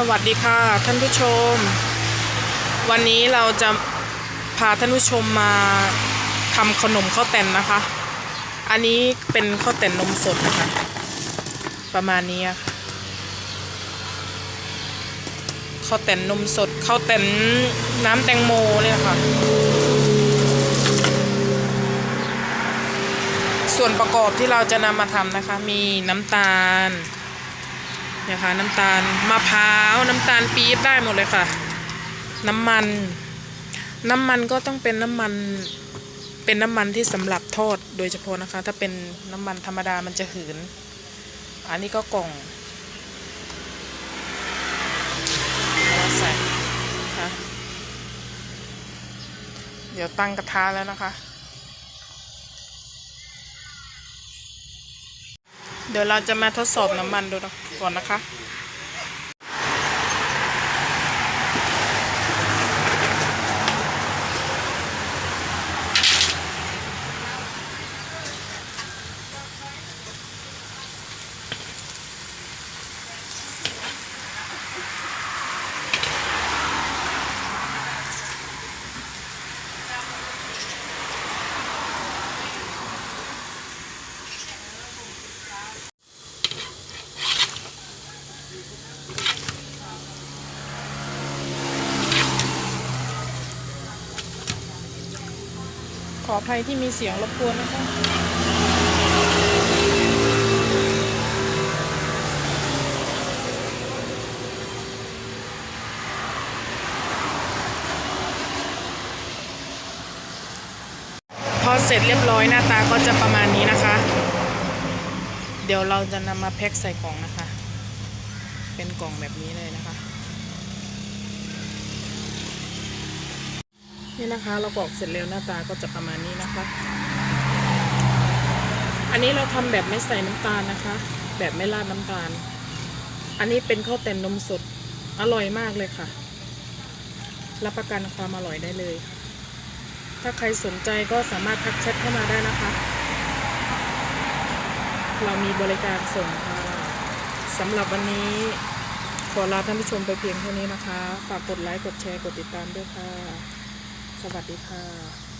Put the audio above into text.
สวัสดีค่ะท่านผู้ชม วันนี้เราจะพาท่านผู้ชมมาทำขนมข้าวแต่นนะคะ อันนี้เป็นข้าวแต่นนมสดนะคะ ประมาณนี้ค่ะข้าวแต่นนมสดข้าวแต่นน้ำแตงโมเนี่ยค่ะ ส่วนประกอบที่เราจะนำมาทำนะคะ มีน้ำตาล นี่ยค่ะน้ำตาลมะพร้าวน้ำตาลปี๊บได้หมดเลยค่ะ น้ำมัน น้ำมันก็ต้องเป็นน้ำมันเป็นน้ำมันที่สำหรับทอดโดยเฉพาะนะคะ ถ้าเป็นน้ำมันธรรมดามันจะหืน อันนี้ก็กล่องเอาใส่ค่ะเดี๋ยวตั้งกระทะแล้วนะคะ เดี๋ยวเราจะมาทดสอบน้ำมันดูก่อนนะคะ ขออภัยที่มีเสียงรบกวนนะคะพอเสร็จเรียบร้อยหน้าตาก็จะประมาณนี้นะคะ เดี๋ยวเราจะนำมาแพ็คใส่กล่องนะคะ เป็นกล่องแบบนี้เลยนะคะ นี่นะคะ เรากรอกเสร็จแล้วหน้าตาก็จะประมาณนี้นะคะ อันนี้เราทำแบบไม่ใส่น้ำตาลนะคะ แบบไม่ราดน้ำตาล อันนี้เป็นข้าวแต่นนมสดอร่อยมากเลยค่ะ รับประกันความอร่อยได้เลย ถ้าใครสนใจก็สามารถทักแชทเข้ามาได้นะคะ เรามีบริการส่งค่ะสำหรับวันนี้ขอลาท่านผู้ชมไปเพียงเท่านี้นะคะ ฝากกดไลค์ กดแชร์ กดติดตามด้วยค่ะ สวัสดีค่ะ